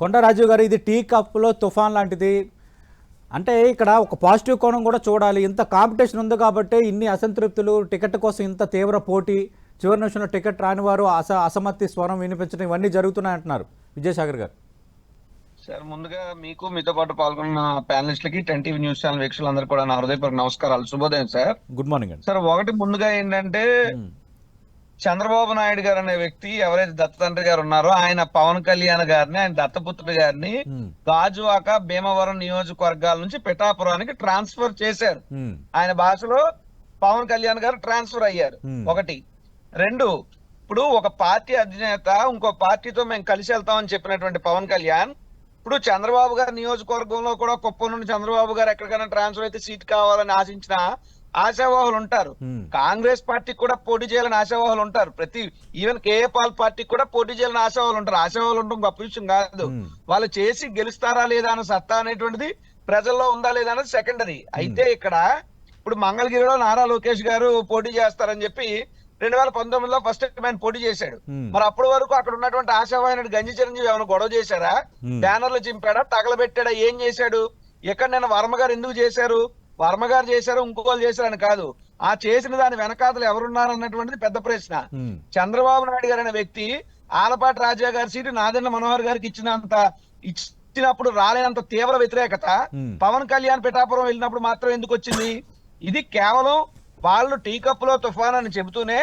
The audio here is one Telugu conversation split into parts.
కొండరాజు గారు ఇది టీ కప్లో తుఫాన్ లాంటిది. అంటే ఇక్కడ ఒక పాజిటివ్ కోణం కూడా చూడాలి. ఇంత కాంపిటీషన్ ఉంది కాబట్టి ఇన్ని అసంతృప్తులు టికెట్ కోసం ఇంత తీవ్ర పోటీ చివరి నిమిషంలో టికెట్ రాని వారు అస అసమ్మతి స్వరం వినిపించడం ఇవన్నీ జరుగుతున్నాయి అంటున్నారు విజయసాగర్ గారు. సార్ ముందుగా మీకు మీతో పాటు పాల్గొన్న ప్యానలిస్టులకి టెన్ టీవీ న్యూస్ ఛానల్ వీక్షకులందరూ కూడా నా హృదయపూర్వక నమస్కారాలు. శుభోదయం సార్. గుడ్ మార్నింగ్ సార్ ఒకటి ముందుగా ఏంటంటే చంద్రబాబు నాయుడు గారు అనే వ్యక్తి ఎవరైతే దత్తతండ్రి గారు ఉన్నారో ఆయన పవన్ కళ్యాణ్ గారిని ఆయన దత్తపుత్రుడు గారిని గాజువాక భీమవరం నియోజకవర్గాల నుంచి పిఠాపురానికి ట్రాన్స్ఫర్ చేశారు. ఆయన భాషలో పవన్ కళ్యాణ్ గారు ట్రాన్స్ఫర్ అయ్యారు. ఒకటి. రెండు ఇప్పుడు ఒక పార్టీ అధినేత ఇంకో పార్టీతో మేము కలిసి వెళ్తామని చెప్పినటువంటి పవన్ కళ్యాణ్ ఇప్పుడు చంద్రబాబు గారి నియోజకవర్గంలో కూడా కుప్పం నుండి చంద్రబాబు గారు ఎక్కడికైనా ట్రాన్స్ఫర్ అయితే సీట్ కావాలని ఆశించిన ఆశావాహులు ఉంటారు కాంగ్రెస్ పార్టీకి కూడా పోటీ చేయాలని ఆశావాహులు ఉంటారు ప్రతి ఈవెన్ కేఏ పాల్ పార్టీకి కూడా పోటీ చేయాలని ఆశావాహులు ఉంటారు ఆశావాహులు ఉండడం గొప్ప విషయం కాదు. వాళ్ళు చేసి గెలుస్తారా లేదా అన్న సత్తా అనేటువంటిది ప్రజల్లో ఉందా లేదా అనేది సెకండరీ అయితే ఇక్కడ ఇప్పుడు మంగళగిరిలో నారా లోకేష్ గారు పోటీ చేస్తారని చెప్పి రెండు వేల పంతొమ్మిదిలో ఫస్ట్ టైం ఆయన పోటీ చేశాడు. మరి అప్పటి వరకు అక్కడ ఉన్నటువంటి ఆశావాహినుడు గంజి చిరంజీవి ఏమైనా గొడవ చేశారా? బ్యానర్లు చింపాడా? తగలబెట్టాడా? ఏం చేశాడు? ఇక్కడ నేను వర్మ గారు ఎందుకు చేశారు? వర్మ గారు చేశారు ఇంకోళ్ళు చేశారని కాదు. ఆ చేసిన దాని వెనకాతలు ఎవరున్నారు అన్నటువంటిది పెద్ద ప్రశ్న. చంద్రబాబు నాయుడు గారు అనే వ్యక్తి ఆలపాటి రాజా గారి సీటు నాదెండ్ల మనోహర్ గారికి ఇచ్చినంత ఇచ్చినప్పుడు రాలేనంత తీవ్ర వ్యతిరేకత. పవన్ కళ్యాణ్ పిఠాపురం వెళ్ళినప్పుడు మాత్రం ఎందుకు వచ్చింది? ఇది కేవలం వాళ్ళు టీ కప్పులో తుఫాన్ అని చెబుతూనే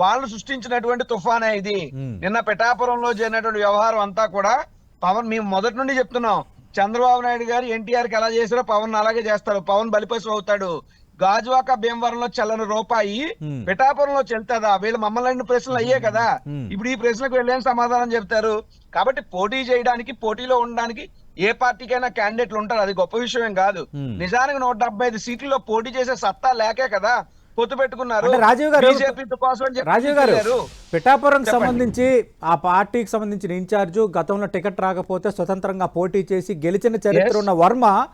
వాళ్ళు సృష్టించినటువంటి తుఫానే ఇది. నిన్న పిఠాపురంలో జరిగినటువంటి వ్యవహారం అంతా కూడా పవన్ మేము మొదటి నుండి చెప్తున్నాం. చంద్రబాబు నాయుడు గారు ఎన్టీఆర్కి ఎలా చేశారో పవన్ అలాగే చేస్తారు. పవన్ బలిపశు అవుతాడు. గాజువాక భీమవరంలో చల్లని రూపాయి పిఠాపురంలో చెల్తుందా వీళ్ళు మమ్మల్ని ప్రశ్నలు అయ్యే కదా. ఇప్పుడు ఈ ప్రశ్నకు వెళ్ళేం సమాధానం చెప్తారు? కాబట్టి పోటీ చేయడానికి పోటీలో ఉండడానికి ఏ పార్టీకైనా క్యాండిడేట్లు ఉంటారు. అది గొప్ప విషయం కాదు. నిజానికి నూట డెబ్బై ఐదు సీట్లలో పోటీ చేసే సత్తా లేకే కదా. పొత్తు పెట్టుకున్నారు. రాజీవ్ గారు రాజీవ్ గారు. పిఠాపురం. సంబంధించి ఆ పార్టీకి సంబంధించిన ఇన్ఛార్జు గతంలో టికెట్ రాకపోతే స్వతంత్రంగా పోటీ చేసి గెలిచిన చరిత్ర. ఉన్న వర్మ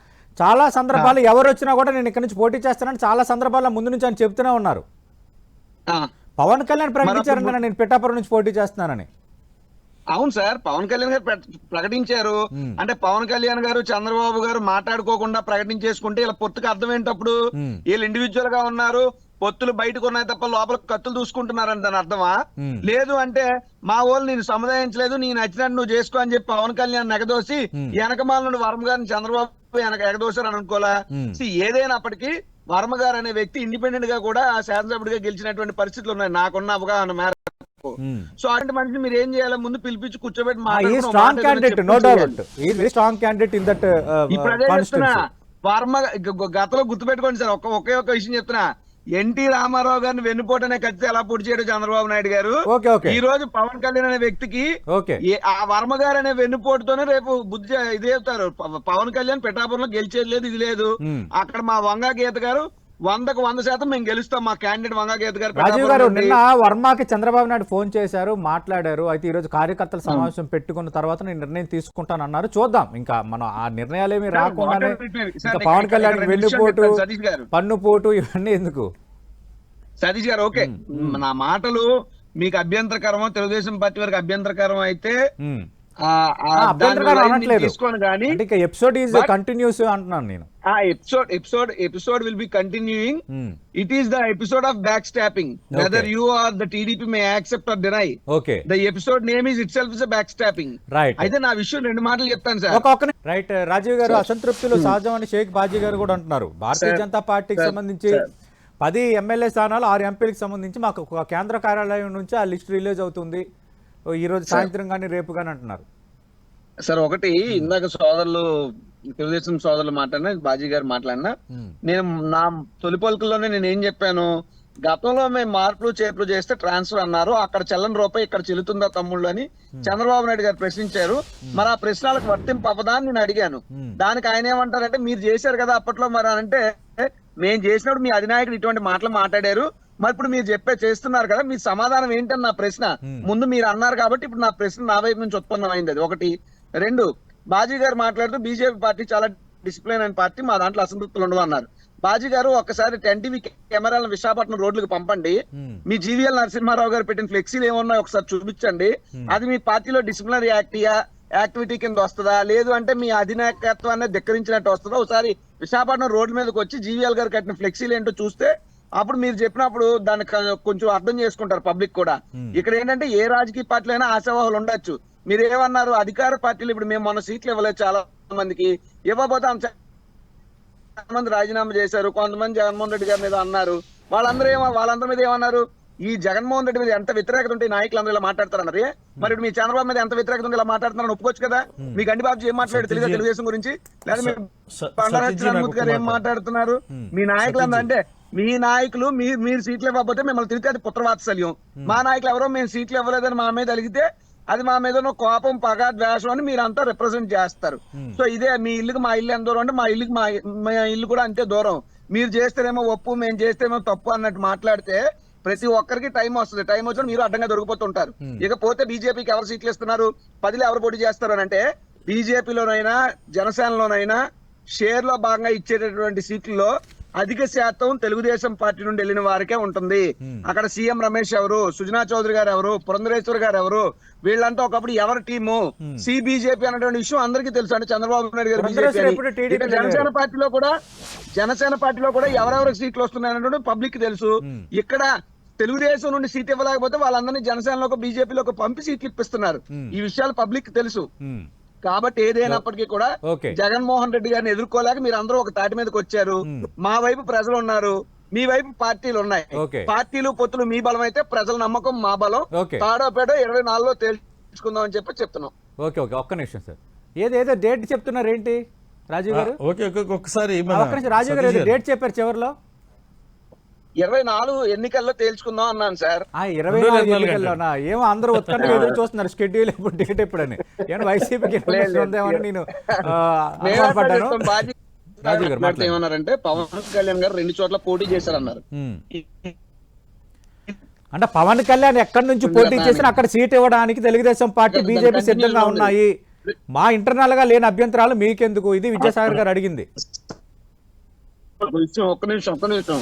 చాలా సందర్భాలు ఎవరు వచ్చినా కూడా నేను ఇక్కడ నుంచి పోటీ చేస్తానని చాలా సందర్భాల్లో ముందు నుంచి ఆయన చెప్తూనే ఉన్నారు. ఆ, పవన్ కళ్యాణ్ ప్రకటించారు నేను పిఠాపురం నుంచి పోటీ చేస్తున్నానని. అవును సార్ పవన్ కళ్యాణ్ గారు ప్ర- ప్రకటించారు. అంటే పవన్ కళ్యాణ్ గారు చంద్రబాబు గారు మాట్లాడుకోకుండా ప్రకటించేసుకుంటే ఇలా పొత్తుకు అర్థం ఏంటప్పుడు? వీళ్ళు ఇండివిజువల్గా ఉన్నారు. పొత్తులు బయటకు ఉన్నాయి తప్ప లోపల కత్తులు దూసుకుంటున్నారని దాని అర్థమా? లేదు అంటే మా వాళ్ళు నేను సముదాయించలేదు నీ నచ్చినట్టు నువ్వు చేసుకో అని చెప్పి పవన్ కళ్యాణ్ ఎగదోసి. వెనకమాల నుండి వర్మ గారిని చంద్రబాబు వెనక ఎగదోశారు అనుకోలా. ఏదైనప్పటికీ వర్మ గారు అనే వ్యక్తి ఇండిపెండెంట్గా కూడా శాసనసభ్యుడిగా గెలిచినటువంటి పరిస్థితులు ఉన్నాయి. నాకున్న అవగాహన ఉమ్. సో అలాంటి మనిషిని మీరు ఏం చేయాలి? ముందు పిలిపించి కూర్చోబెట్టి strong candidate no doubt strong candidate in that ఇప్పుడు అదే చెప్తున్నా. కాన్స్టిట్యూన్సీ వర్మ గతంలో గుర్తుపెట్టుకోండి సార్. ఒక్క ఒకే ఒక విషయం చెప్తున్నా. ఎన్టీ రామారావు గారిని వెన్నుపోటనే కత్తి ఎలా పొడి చేయడం చంద్రబాబు నాయుడు గారు? ఈ రోజు పవన్ కళ్యాణ్ అనే వ్యక్తికి ఆ వర్మ గారు అనే వెన్నుపోటుతోనే రేపు బుద్ధి చే- ఇది చెప్తారు ప- పవన్ కళ్యాణ్ పిఠాపురంలో గెలిచేది లేదు ఇది లేదు. అక్కడ మా వంగా గీత గారు వందకు వంద శాతం మేము గెలుస్తాం మా క్యాండిడేట్ వంగా గీత గారు రాజీవ్ గారు. నిన్న వర్మకి చంద్రబాబు నాయుడు ఫోన్ చేశారు మాట్లాడారు. అయితే ఈ రోజు కార్యకర్తల సమావేశం పెట్టుకున్న తర్వాత నేను నిర్ణయం తీసుకుంటాను అన్నారు చూద్దాం. ఇంకా మనం ఆ నిర్ణయాలేమి రాకుండానే ఇంకా పవన్ కళ్యాణ్ వెన్నుపోటు సతీష్ గారు. పన్నుపోటు ఇవన్నీ ఎందుకు? సతీష్ గారు ఓకే. నా మాటలు మీకు అభ్యంతరకరమో తెలుగుదేశం పార్టీ వారికి అభ్యంతరకరం అయితే తీసుకోను కానీ ఎపిసోడ్ ఈజ్ కంటిన్యూస్ అంటున్నాను నేను. ఆ episode episode episode will be continuing. It is the episode of back stopping whether you are the TDP may accept or deny okay the episode name is it self is back stopping right అయితే నా విషయం రెండు మాటలు చెప్తాను సార్. రైట్ రాజీవ్ గారు అసంతృప్తులు సహజం అని షేక్ బాజీ గారు కూడా అంటున్నారు. భారతీయ. జనతా పార్టీకి. సంబంధించి. పది ఎమ్మెల్యే స్థానాలు ఆరు ఎంపీలకు సంబంధించి మాకు కేంద్ర కార్యాలయం నుంచి ఆ లిస్ట్ రిలీజ్ అవుతుంది. ఓ ఈ రోజు సాయంత్రం కానీ రేపు కానీ అంటున్నారు. సార్ ఒకటి ఇందాక సోదరులు తెలుగుదేశం సోదరులు మాట్లాడినా బాజీ గారు మాట్లాడినా. నేను నా తొలి పలుకుల్లోనే నేను ఏం చెప్పాను? గతంలో మేము మార్పులు చేర్పులు చేస్తే ట్రాన్స్ఫర్ అన్నారు. అక్కడ చెల్లని రూపాయి ఇక్కడ చెల్లుతుందా తమ్ముళ్ళు అని చంద్రబాబు నాయుడు గారు ప్రశ్నించారు. మరి ఆ ప్రశ్నలకు వర్తింపు అవ్వదా అని నేను అడిగాను. దానికి ఆయన ఏమంటారంటే మీరు చేశారు కదా అప్పట్లో మరి అని అంటే మేము చేసినప్పుడు మీ అధినాయకుడు ఇటువంటి మాటలు మాట్లాడారు. మరి ఇప్పుడు మీరు చెప్పే చేస్తున్నారు కదా మీ సమాధానం ఏంటని నా ప్రశ్న. ముందు మీరు అన్నారు కాబట్టి ఇప్పుడు నా ప్రశ్న నా వైపు నుంచి ఉత్పన్నమైంది అది. ఒకటి. రెండు బాజీ గారు మాట్లాడుతూ బీజేపీ పార్టీ చాలా డిసిప్లిన్ అయిన పార్టీ మా దాంట్లో అసంతృప్తులు ఉండవు అన్నారు. బాజీ గారు ఒక్కసారి టెన్ టీవీ కెమెరాలను విశాఖపట్నం రోడ్లకు పంపండి. మీ జీవీఎల్ నరసింహారావు గారు పెట్టిన ఫ్లెక్సీలు ఏమున్నాయో ఒకసారి చూపించండి. అది మీ పార్టీలో డిసిప్లినరీ యాక్టియా యాక్టివిటీ కింద వస్తుందా? లేదు అంటే మీ అధినాయకత్వాన్ని ధిక్కరించినట్టు వస్తుందా? ఒకసారి విశాఖపట్నం రోడ్డు మీదకి వచ్చి జీవీఎల్ గారు కట్టిన ఫ్లెక్సీలు ఏంటో చూస్తే అప్పుడు మీరు చెప్పినప్పుడు దాన్ని కొంచెం అర్థం చేసుకుంటారు పబ్లిక్ కూడా. ఇక్కడ ఏంటంటే ఏ రాజకీయ పార్టీలో అయినా ఆశావాహులు ఉండొచ్చు. మీరు ఏమన్నారు? అధికార పార్టీలు ఇప్పుడు మేము మొన్న సీట్లు ఇవ్వలేదు చాలా మందికి. ఇవ్వబోతాం కొంతమంది రాజీనామా చేశారు. కొంతమంది జగన్మోహన్ రెడ్డి గారి మీద అన్నారు. వాళ్ళందరూ ఏమో వాళ్ళందరి మీద ఏమన్నారు? ఈ జగన్మోహన్ రెడ్డి మీద ఎంత వ్యతిరేకత ఉంటే నాయకులు అందరూ ఇలా మాట్లాడతారన్నారు. ఏ? మరి మీ చంద్రబాబు మీద ఎంత వ్యతిరేకత ఉంటే ఇలా మాట్లాడుతున్నారని ఒప్పుకోవచ్చు కదా? మీ గండి బాబు ఏం మాట్లాడారు? తెలుగు తెలుగుదేశం గురించి? లేదా మీ స- బండారు సతీష్ జీ నాకు హనుమత్ గారు ఏం. మాట్లాడుతున్నారు? మీ నాయకులు అందరూ అంటే మీ నాయకులు మీ మీరు సీట్లు ఇవ్వకపోతే మిమ్మల్ని తిరిగి అది పుత్రవాత్సల్యం. మా నాయకులు ఎవరో మేము సీట్లు ఇవ్వలేదని మా మీద అలిగితే అది మా మీద కోపం పగ ద్వేషం అని మీరంతా రిప్రజెంట్ చేస్తారు. సో ఇదే మీ ఇల్లుకి మా ఇల్లు ఎంత దూరం అంటే మా ఇల్లుకి మా మా ఇల్లు కూడా అంతే దూరం. మీరు చేస్తేనేమో ఒప్పు మేము చేస్తేనేమో తప్పు అన్నట్టు మాట్లాడితే ప్రతి ఒక్కరికి టైం వస్తుంది. టైం వచ్చిన మీరు అడ్డంగా దొరికిపోతుంటారు. ఇకపోతే బీజేపీకి ఎవరు సీట్లు ఇస్తున్నారు? పదిలో ఎవరు పోటీ చేస్తారు అని అంటే బీజేపీలోనైనా జనసేనలోనైనా షేర్లో భాగంగా ఇచ్చేటటువంటి సీట్లలో అధిక శాతం తెలుగుదేశం పార్టీ నుండి వెళ్ళిన వారికే ఉంటుంది. అక్కడ సీఎం రమేష్ ఎవరు సుజనా చౌదరి గారు ఎవరు పురంధరేశ్వర్ గారు ఎవరు వీళ్ళంతా ఒకప్పుడు ఎవరి టీము? సిబిజేపీ అనేటువంటి విషయం అందరికీ తెలుసు. అంటే చంద్రబాబు నాయుడు గారు బీజేపీ జనసేన పార్టీలో కూడా జనసేన పార్టీలో కూడా ఎవరెవరికి సీట్లు వస్తున్నాయనేటువంటి పబ్లిక్ తెలుసు. ఇక్కడ తెలుగుదేశం నుండి సీట్ ఇవ్వలేకపోతే వాళ్ళందరినీ జనసేనలోకి బీజేపీలోకి పంపి సీట్లు ఇప్పిస్తున్నారు. ఈ విషయాలు పబ్లిక్ తెలుసు. కాబట్టి ఏదైనప్పటికీ కూడా ఓకే. జగన్మోహన్ రెడ్డి గారిని ఎదుర్కోలేక మీరు అందరూ ఒక తాటి మీదకి వచ్చారు మా వైపు ప్రజలు ఉన్నారు. మీ వైపు పార్టీలు ఉన్నాయి. పార్టీలు పొత్తులు మీ బలం అయితే ప్రజల నమ్మకం మా బలం. ఓకే. తాడో పేడో ఇరవై నాలుగులో తేల్చుకుందాం అని చెప్పి చెప్తున్నాం. Okay okay. ఒక్క నిమిషం సార్. ఏదో ఏదో డేట్ చెప్తున్నారు ఏంటి? రాజీవ్ గారు? ఓకే ఒక్కసారి రాజీవ్ గారు. డేట్ చెప్పారు చివరిలో? ఇరవై నాలుగు ఎన్నికల్లో తేల్చుకుందాం అన్నాను సార్. ఆ ఇరవై నాలుగు ఎన్నికల్లోనా ఏమో అందరూ ఉత్కంఠగా ఎదురు చూస్తున్నారు. షెడ్యూల్ ఎప్పుడు డేట్ ఎప్పుడని ఏమన్నా వైసీపీకి ఉందేమని నేను ఏమన్నారంటే పవన్ కళ్యాణ్ గారు రెండు చోట్ల పోటీ చేశారన్నారు. అంటే పవన్ కళ్యాణ్ ఎక్కడి నుంచి పోటీ చేసినా అక్కడ సీట్ ఇవ్వడానికి తెలుగుదేశం పార్టీ బీజేపీ సిద్ధంగా. ఉన్నాయి. మా ఇంటర్నల్గా లేని అభ్యంతరాలు మీకెందుకు? ఇది విద్యాసాగర్ గారు అడిగింది. ఒక్క నిమిషం ఒక్క నిమిషం.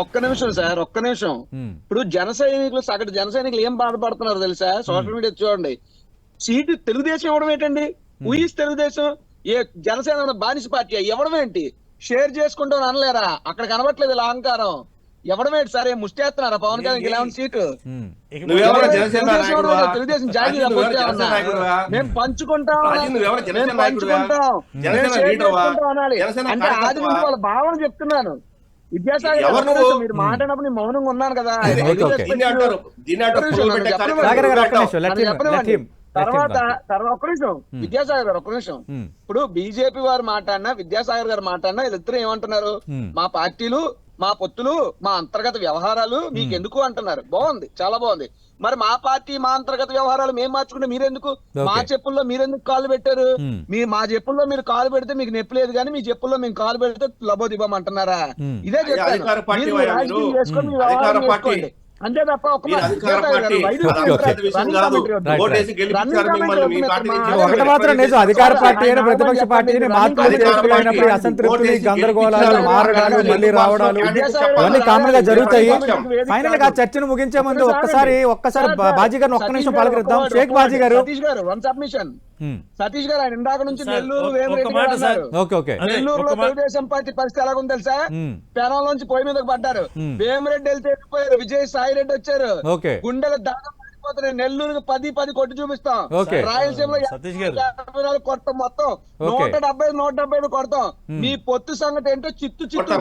ఒక్క నిమిషం సార్ ఒక్క నిమిషం. ఇప్పుడు జన సైనికులు సగటు జన సైనికులు ఏం బాధపడుతున్నారు తెలుసా? సోషల్ మీడియా చూడండి. సీటు తెలుగుదేశం ఇవ్వడం ఏంటండి? ఊహిస్ తెలుగుదేశం ఏ జనసేన బానిస పార్టీ ఇవ్వడం ఏంటి? షేర్ చేసుకుంటాం అనలేరా? అక్కడ కనబట్లేదు ఇలా అహంకారం. ఇవ్వడం ఏంటి సరే ముష్టేస్తున్నారా? Pawan Kalyan eleven seat. Telugu Desam? మేము పంచుకుంటాం? పంచుకుంటాం. అంటే ఆది వాళ్ళ భావన చెప్తున్నాను. విద్యాసాగర్? మీరు మాట్లాడినప్పుడు నేను మౌనంగా ఉన్నాను కదా. తర్వాత. తర్వాత ఒక్క నిమిషం. విద్యాసాగర్ గారు ఒక్క నిమిషం. ఇప్పుడు బీజేపీ వారు మాట్లాడినా విద్యాసాగర్ గారు మాట్లాడినా వీళ్ళిద్దరు ఏమంటున్నారు. మా పార్టీలు మా పొత్తులు మా అంతర్గత వ్యవహారాలు మీకు ఎందుకు అంటున్నారు? బాగుంది చాలా బాగుంది. మరి మా పార్టీ మా అంతర్గత వ్యవహారాలు మేము మార్చుకుంటే మీరెందుకు? మా. చెప్పుల్లో మీరెందుకు కాలు పెట్టారు. మీ మా చెప్పుల్లో మీరు కాలు పెడితే మీకు నొప్పి లేదు కానీ మీ చెప్పుల్లో మేము కాలు పెడితే లబోదిబం అంటున్నారా. ఇదే అయ్యా, అంతే తప్ప ఒక ఒకటి మాత్రం నిజం. అధికార పార్టీ అయిన ప్రతిపక్ష పార్టీ అయినప్పుడు ఈ గందరగోళాలు మారడాలు మళ్ళీ రావడాలు. ఇవన్నీ కామన్గా జరుగుతాయి. ఫైనల్గా చర్చను ముగించే ముందు ఒక్కసారి ఒక్కసారి బాజీ గారిని ఒక్క నిమిషం పలకరిద్దాం. షేక్ బాజీ గారు. సతీష్ గారు వన్ సబ్మిషన్. సతీష్ గారు ఆయన ఇందాక నుంచి నెల్లూరు నెల్లూరులో తెలుగుదేశం పార్టీ పరిస్థితి ఎలాగుంది తెలుసా? ఉమ్, పెనం నుంచి పొయ్యి మీదకి పడ్డారు. వేమిరెడ్డి వెళ్తే వెళ్ళిపోయారు. విజయ్ సాయి రెడ్డి వచ్చారు. గుండెల దాగం పడిపోతున్నాయి నెల్లూరుకి పది పది కొట్టి చూపిస్తాం. రాయలసీమలో కొడతాం మొత్తం. నూట డెబ్బై నూట డెబ్బై ఐదు కొడతాం. మీ పొత్తు సంగతి ఏంటో చిత్తు చిత్తు